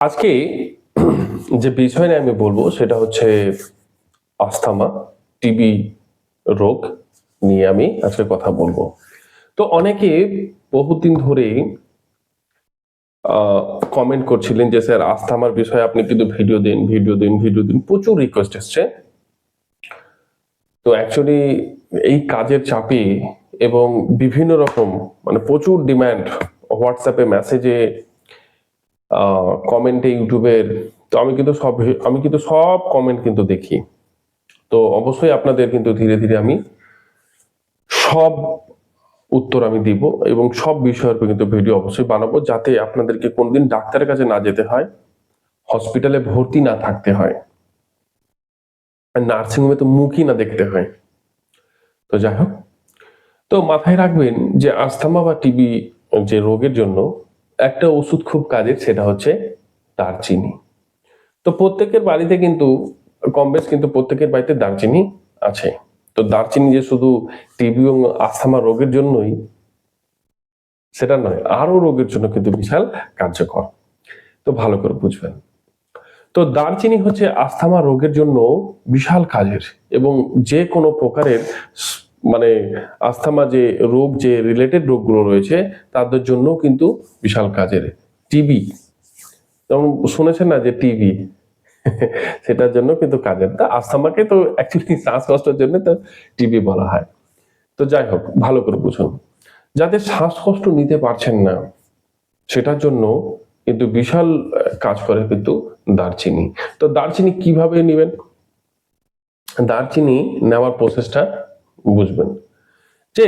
আজকে যে বিষয় নিয়ে আমি বলব সেটা হচ্ছে আস্থামা, টিবি রোগ নিয়ে আমি আজকে কথা বলব। তো অনেকে বহুদিন ধরে কমেন্ট করছিলেন যে, স্যার, আস্থামার বিষয়ে আপনি কিন্তু ভিডিও দিন ভিডিও দিন ভিডিও দিন। প্রচুর রিকোয়েস্ট এসছে। তো অ্যাকচুয়ালি এই কাজের চাপে এবং বিভিন্ন রকম মানে প্রচুর ডিমান্ড হোয়াটসঅ্যাপে মেসেজে কমেন্টে ইউটিউবের তো আমি কিন্তু সব, আমি কিন্তু সব কমেন্ট কিন্তু দেখি। তো অবশ্যই আপনাদের কিন্তু ধীরে ধীরে আমি সব উত্তর আমি দিব এবং সব বিষয়ের উপর কিন্তু ভিডিও অবশ্যই বানাবো, যাতে আপনাদেরকে কোনদিন ডাক্তারের কাছে না যেতে হয় হসপিটালে ভর্তি না থাকতে হয় নার্সিং হোমে তো মুখই না দেখতে হয়। তো যাই হোক, তো মাথায় রাখবেন যে আস্থামা বা টিবি যে রোগের জন্য একটা ওষুধ খুব কাজের, সেটা হচ্ছে দারচিনি। তো প্রত্যেকের বাড়িতে কিন্তু, কম বেশ কিন্তু প্রত্যেকের বাড়িতে দারচিনি আছে। তো দারচিনি যে শুধু টিবি এবং আস্থামা রোগের জন্যই, সেটা নয় আরও রোগের জন্য কিন্তু বিশাল কার্যকর। তো ভালো করে বুঝবেন। তো দারচিনি হচ্ছে আস্থামা রোগের জন্য বিশাল কাজের এবং যে কোনো প্রকারের মানে আস্থামা যে রোগ, যে রিলেটেড রোগগুলো রয়েছে, তাদের জন্য কিন্তু বিশাল কাজের। টিবি যেমন শুনেছেন না যে টিবি সেটার জন্য কিন্তু কাজের। তা আস্থামাকে তো অ্যাকচুয়ালি শ্বাসকষ্টের জন্য তো টিবি বলা হয়। তো যাই হোক, ভালো করে বুঝুন। যাদের শ্বাসকষ্ট নিতে পারছেন না, সেটার জন্য কিন্তু বিশাল কাজ করে কিন্তু দারচিনি। তো দারচিনি কীভাবে নেবেন? দারচিনি নেওয়ার প্রসেসটা বুঝবেন। যে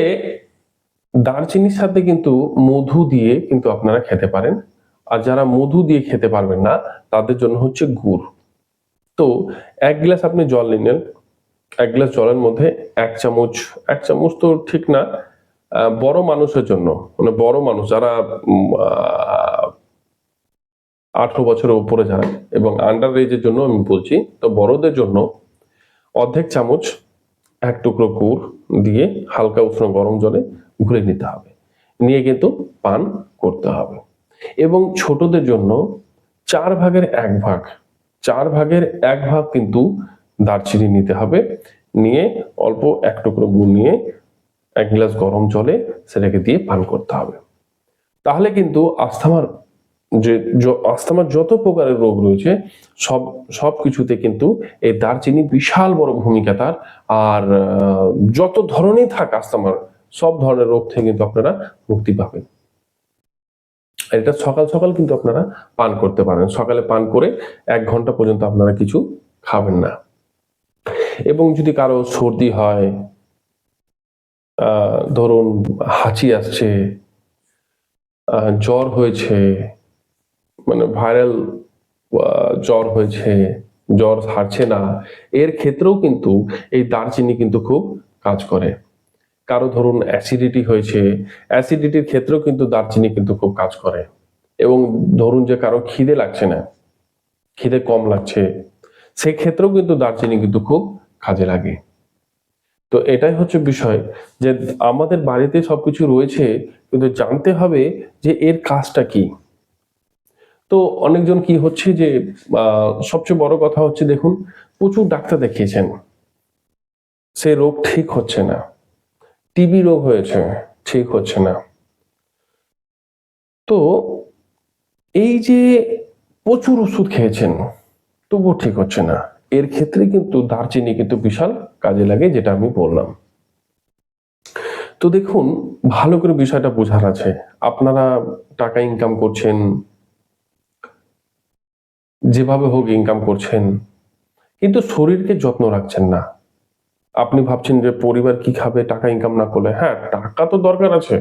দারচিনির সাথে কিন্তু মধু দিয়ে কিন্তু আপনারা খেতে পারেন। আর যারা মধু দিয়ে খেতে পারবেন না, তাদের জন্য হচ্ছে গুড়। তো এক গ্লাস আপনি জল নিলেন এক গ্লাস জলের মধ্যে এক চামচ এক চামচ তো ঠিক না বড় মানুষের জন্য মানে বড় মানুষ যারা আঠারো বছরের উপরে যারা, এবং আন্ডার এজের জন্য আমি বলছি, তো বড়দের জন্য অর্ধেক চামচ এক টুকরো গুড় দিয়ে হালকা উষ্ণ গরম জলে ঘুরে নিতে হবে। নিয়ে কিন্তু পান করতে হবে। এবং ছোটদের জন্য চার ভাগের এক ভাগ, চার ভাগের এক ভাগ কিন্তু দারচিনি নিতে হবে। নিয়ে অল্প এক টুকরো গুড় নিয়ে এক গ্লাস গরম জলে সেটাকে দিয়ে পান করতে হবে। তাহলে কিন্তু আস্থামার যে আস্থামার যত প্রকারের রোগ রয়েছে, সব সব কিছুতে কিন্তু এই দারচিনি বিশাল বড় ভূমিকা তার। আর যত ধরনের থাক আস্থামার সব ধরনের রোগ থেকে কিন্তু আপনারা মুক্তি পাবেন। এটা সকাল সকাল কিন্তু আপনারা পান করতে পারেন। সকালে পান করে এক ঘণ্টা পর্যন্ত আপনারা কিছু খাবেন না। এবং যদি কারও সর্দি হয় ধরুন হাঁচি আসছে জ্বর হয়েছে মানে ভাইরাল জ্বর হয়েছে, জ্বর ছাড়ছে না, এর ক্ষেত্রেও কিন্তু এই দারচিনি কিন্তু খুব কাজ করে। কারও ধরুন অ্যাসিডিটি হয়েছে অ্যাসিডিটির ক্ষেত্রেও কিন্তু দারচিনি কিন্তু খুব কাজ করে। এবং ধরুন যে কারও খিদে লাগছে না, খিদে কম লাগছে সেই ক্ষেত্রেও কিন্তু দারচিনি কিন্তু খুব কাজে লাগে। তো এটাই হচ্ছে বিষয় যে আমাদের বাড়িতে সবকিছু রয়েছে, কিন্তু জানতে হবে যে এর কাজটা কি। তো অনেকজন কি হচ্ছে যে সবচেয়ে বড় কথা হচ্ছে দেখুন, প্রচুর ডাক্তার দেখিয়েছেন। সে রোগ ঠিক হচ্ছে না। টিবি রোগ হয়েছে, ঠিক হচ্ছে না। তো এই যে প্রচুর ওষুধ খেয়েছেন, তবুও ঠিক হচ্ছে না। এর ক্ষেত্রে কিন্তু দারচিনি কিন্তু বিশাল কাজে লাগে, যেটা আমি বললাম। তো দেখুন, ভালো করে বিষয়টা বোঝার আছে। আপনারা টাকা ইনকাম করছেন যেভাবে হোক ইনকাম করছেন, কিন্তু শরীরকে যত্ন রাখছেন না। আপনি ভাবছেন যে পরিবার কি খাবে, টাকা ইনকাম না করলে। হ্যাঁ টাকা তো দরকার আছে।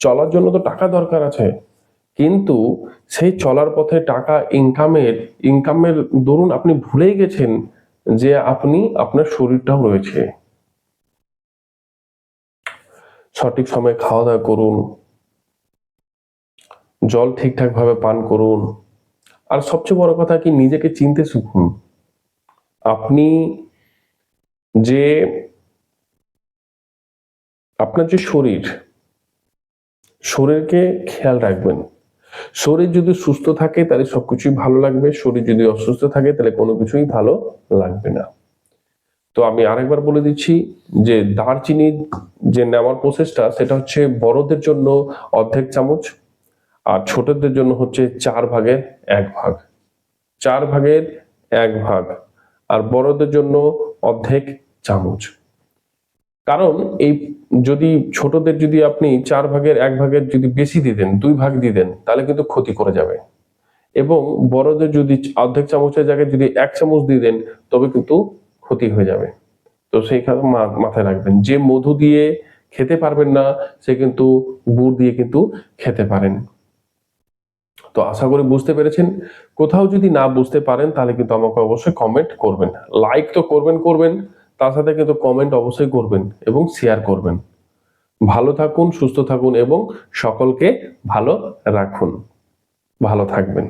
চলার জন্য তো টাকা দরকার আছে। কিন্তু সেই চলার পথে টাকা ইনকামের ইনকামের দরুন আপনি ভুলেই গেছেন যে আপনি, আপনার শরীরটাও রয়েছে। সঠিক সময়ে খাওয়া দাওয়া করুন। জল ঠিকঠাক ভাবে পান করুন। আর সবচেয়ে বড় কথা কি, নিজেকে চিনতে শিখুন। আপনি যে, আপনার যে শরীর, শরীরকে খেয়াল রাখবেন। শরীর যদি সুস্থ থাকে, তাহলে সবকিছুই ভালো লাগবে। শরীর যদি অসুস্থ থাকে, তাহলে কোনো কিছুই ভালো লাগবে না। তো আমি আরেকবার বলে দিচ্ছি যে দারচিনি যে নেওয়ার প্রসেসটা সেটা হচ্ছে বড়দের জন্য অর্ধেক চামচ আর ছোটদের জন্য হচ্ছে চার ভাগের এক ভাগ। চার ভাগের এক ভাগ। আর বড়দের জন্য অর্ধেক চামচ। কারণ এই যদি ছোটদের যদি আপনি চার ভাগের এক ভাগের যদি বেশি দিতেন দুই ভাগ দিতেন তাহলে কিন্তু ক্ষতি করে যাবে। এবং বড়দের যদি অর্ধেক চামচের জায়গায় যদি এক চামচ দিয়ে দেন, তবে কিন্তু ক্ষতি হয়ে যাবে। তো সেই কথা মাথায় রাখবেন। যে মধু দিয়ে খেতে পারবেন না, সে কিন্তু গুড় দিয়ে কিন্তু খেতে পারেন। তো আশা করি বুঝতে পেরেছেন। কোথাও যদি না বুঝতে পারেন, তাহলে কিন্তু আমাকে অবশ্যই কমেন্ট করবেন। লাইক তো করবেন করবেন, তার সাথে কিন্তু কমেন্ট অবশ্যই করবেন এবং শেয়ার করবেন। ভালো থাকুন, সুস্থ থাকুন এবং সকলকে ভালো রাখুন। ভালো থাকবেন।